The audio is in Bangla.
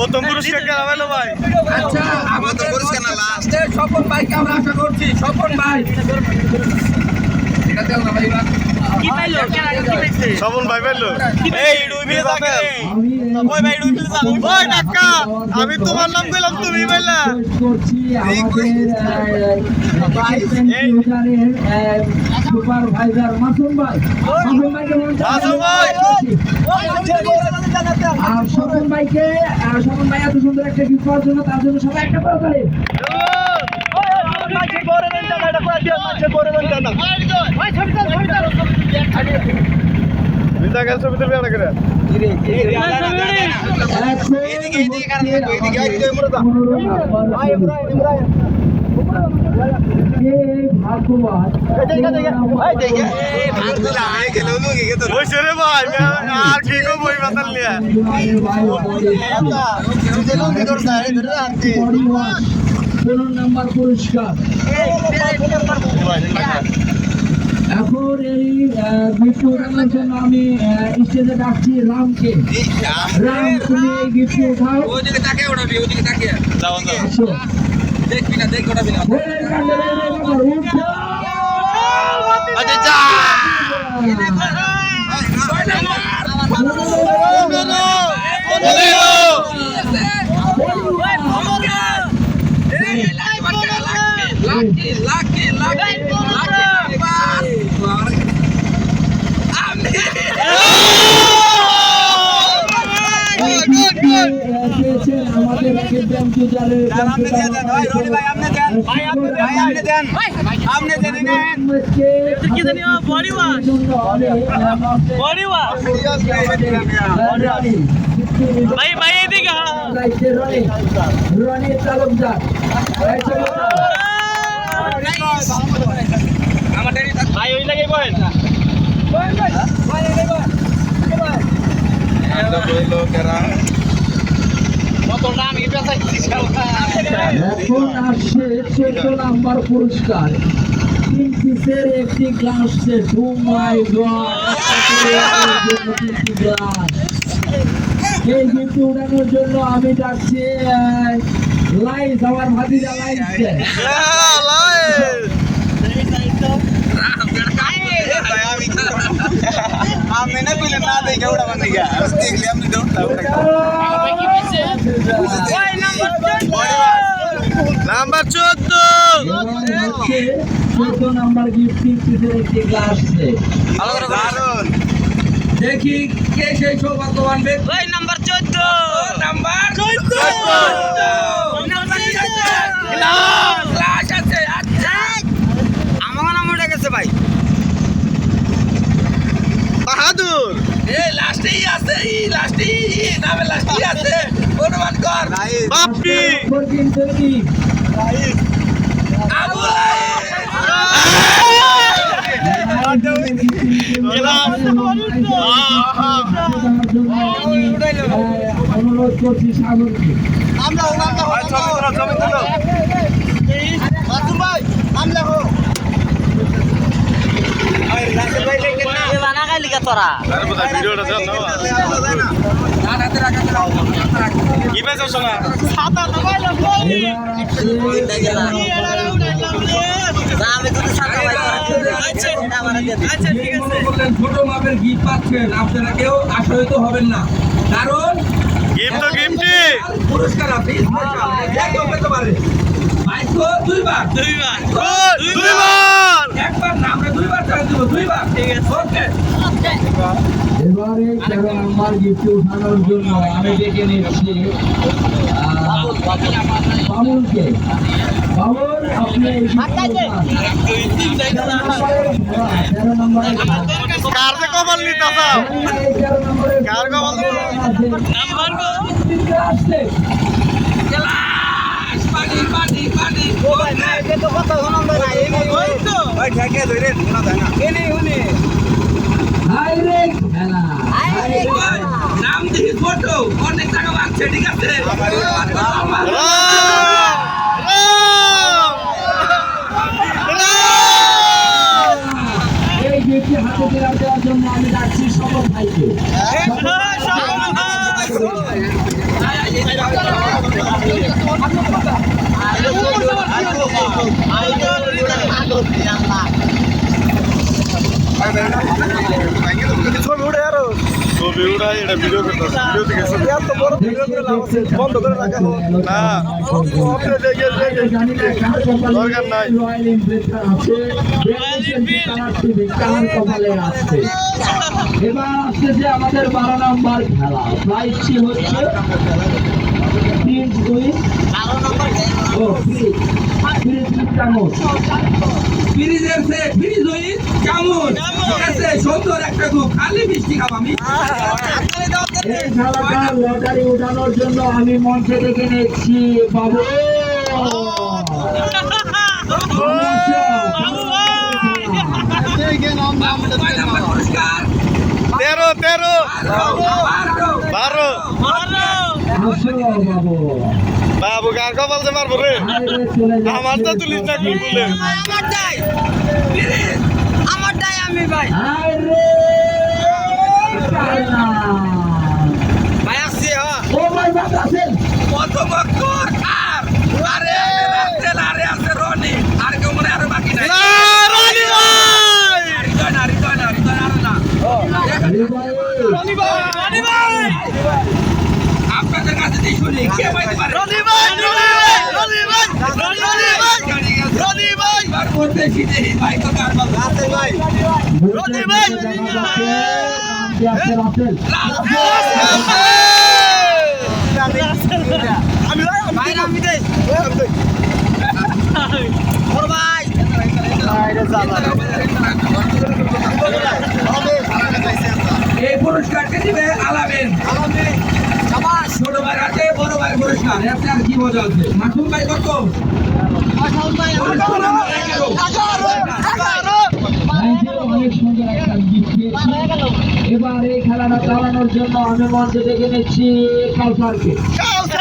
প্রথম পুরস্কার কেন পেল ভাই? আচ্ছা আমাদের লাস্টে। স্বপন ভাইকে আমরা আশা করছি স্বপন ভাই। এটা দেও না ভাই এবার। ভাই পেল এই ডুবিলে থাকে ওই ভাই ডুবিলে থাকে ওই টাকা আমি তোমার নাম কইলাম তুমি পাইলা। সুপারভাইজার মাসুম ভাই। মাসুম। মাসুম ভাই! আর স্বপন ভাইকে স্বপন ভাই এত সুন্দর একটা গিফট পাওয়ার জন্য তার জন্য সবাই একটা বিন্দা গেল ছবি পনেরো নাম্বার পুরস্কার এখন এই গিফট উঠানোর জন্য আমি স্টেজে ডাকছি রামকে রাম তুমি এই গিফট উঠাও। ওদিকে তাকিয়ে ওঠাবি ওদিকে তাকিয়ে। যাও যাও আসো। দেখবি না দেখ ওঠাবি না ভোরের ভাই ভাই এদিকে রনি তালুকদার ভাই ওই জায়গায় বলেন কত নাম এই পেশাইছি এখন আসছে চোদ্দ নাম্বার পুরস্কার একটি গ্লাস এই গিফট উড়ানোর জন্য আমি ডাকছি লাইস আমার ভাতিজা কইলে না দেখে ওটা মানে গা দেখলে আপনি ডাউটটা নাম্বার 14 চোদ্দ। নাম্বার গিফট পিসের একটি গ্লাস দেখি কে সেই সৌভাগ্যবান ব্যক্তি। ভাই নাম্বার 14 নাম্বার ক্লাস আছে আচ্ছা আমার নাম উঠে গেছে ভাই। বাহাদুর। আমরা আমরা ছবি তুলো ছবি তুলো মাসুম ভাই আমলে হো বানা খাইলি কা তোরা। কি শোনা ছোট মাপের গিফট পাচ্ছেন আপনারা কেউ আশায়িত হবেন না কারণ গিফট তো গিফটই পুরস্কার বাইশো দুইবার। দুইবার। দুইবার। একবার না আমরা দুইবার চাই দিব দুইবার। ঠিক আছে। ওকে। এবারে তেরো নম্বর গিফট উঠানোর জন্য আমি ডেকে নিচ্ছি বাবুলকে বাবুল আপনি। তেরো ঘোড়া। কার যে কপাল নিতে চাও এই তেরো নম্বরের কার কপাল নাম্বার কো। আসছে। পানি পানি কত নম্বর নাই ওই তো ভাই ঠেকে ধরে শোনা যায় না। এনে উনি হাই রে খেলা। হাই রে খেলা। নাম দেখি ফটো অনেক টাকা বাঁচছে ঠিক আছে! এই হাতে দেওয়ার জন্য আমি ডাকছি সকল ভাইকে। আয়, উঠে আয়, আয়, আয়, এটা ভিডিও করতে ভিডিও থেকে এত বড় ভিডিও করে লাভ আছে বন্ধ করে রাখা হোক। না। আপনি দেখে দেখে দরকার নাই। কপালে আসছে যে আমাদের বারো নম্বর খেলা। প্রাইজটি হচ্ছে তিন দুই ও ফ্রিজ ফ্রিজ চামচ ফ্রিজের সুন্দর একটা খুব খালি মিষ্টি খাব আমি এই খেলাটা লটারি উঠানোর জন্য আমি মঞ্চে ডেকে নিচ্ছি বাবু তেরো তেরো, বারো বারো। বাবু বাবু কার কপাল যে মারবো রে। আমার তো তুলিস না কি বলে আমারটাই আমারটাই আমি ভাই আরে কান্না। ভাই আসছি হ্যাঁ ও ভাই বাবা আছেন কত মক্কর আর আরে রাস্তেল আরে আছে রনি আর কেউ মনে আরও বাকি নাই না, রনি ভাই! হৃদয় না হৃদয় না হৃদয় আরও না আরে ভাই আপনাদের কাছে দিয়ে শুনি কে পাইতে পারে রনি ভাই, রনি ভাই, রনি ভাই, রনি ভাই, রনি ভাই। এবার করতে শিখে ভাই তো কার বাবা রনি ভাই। রনি ভাই রাসেল আমি ভাই, আমি ভাই আমি দেই আমি দেই। ওর ভাই এই পুরস্কারকে দিবে আলামিন সাবাস ছোট ভাই আছে বড় ভাই পুরস্কার এতে আর কি মজা আছে ভাই কত এবার এই খেলাটা চালানোর জন্য আমি মঞ্চে ডেকে নিচ্ছি কাউসারকে কাউসার!